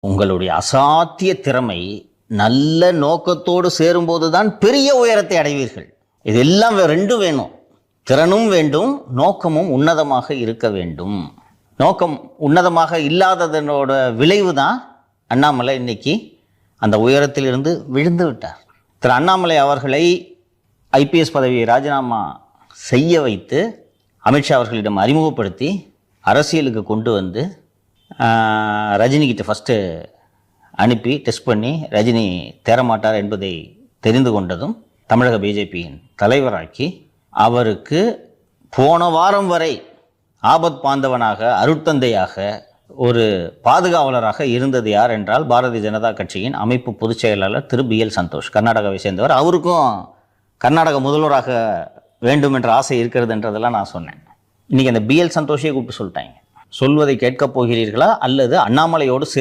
உங்களுடைய அசாத்திய திறமை நல்ல நோக்கத்தோடு சேரும்போது தான் பெரிய உயரத்தை அடைவீர்கள். இதெல்லாம் வே- ரெண்டும் வேணும். திறனும் வேண்டும் நோக்கமும் உன்னதமாக இருக்க வேண்டும். நோக்கம் உன்னதமாக இல்லாததனோட விளைவு தான் அண்ணாமலை இன்னைக்கு அந்த உயரத்திலிருந்து விழுந்து விட்டார். திரு அண்ணாமலை அவர்களை ஐபிஎஸ் பதவியை ராஜினாமா செய்ய வைத்து அமித்ஷா அவர்களிடம் அறிமுகப்படுத்தி அரசியலுக்கு கொண்டு வந்து ரஜினிக்கிட்ட ஃபஸ்ட்டு அனுப்பி டெஸ்ட் பண்ணி ரஜினி தேரமாட்டார் என்பதை தெரிந்து கொண்டதும் தமிழக பிஜேபியின் தலைவராக்கி அவருக்கு போன வாரம் வரை ஆபத் பாந்தவனாக அருட்தந்தையாக ஒரு பாதுகாவலராக இருந்தது யார் என்றால் பாரதிய ஜனதா கட்சியின் அமைப்பு பொதுச் செயலாளர் திரு பி எல் சந்தோஷ். கர்நாடகாவை சேர்ந்தவர். அவருக்கும் கர்நாடக முதல்வராக வேண்டும் என்ற ஆசை இருக்கிறது என்றதெல்லாம் நான் சொன்னேன். இன்றைக்கி அந்த பி எல் சந்தோஷையே கூப்பிட்டு சொல்லிட்டாங்க. சொல்வதை கேட்கப் போகிறீர்களா அல்லது அண்ணாமலையோடு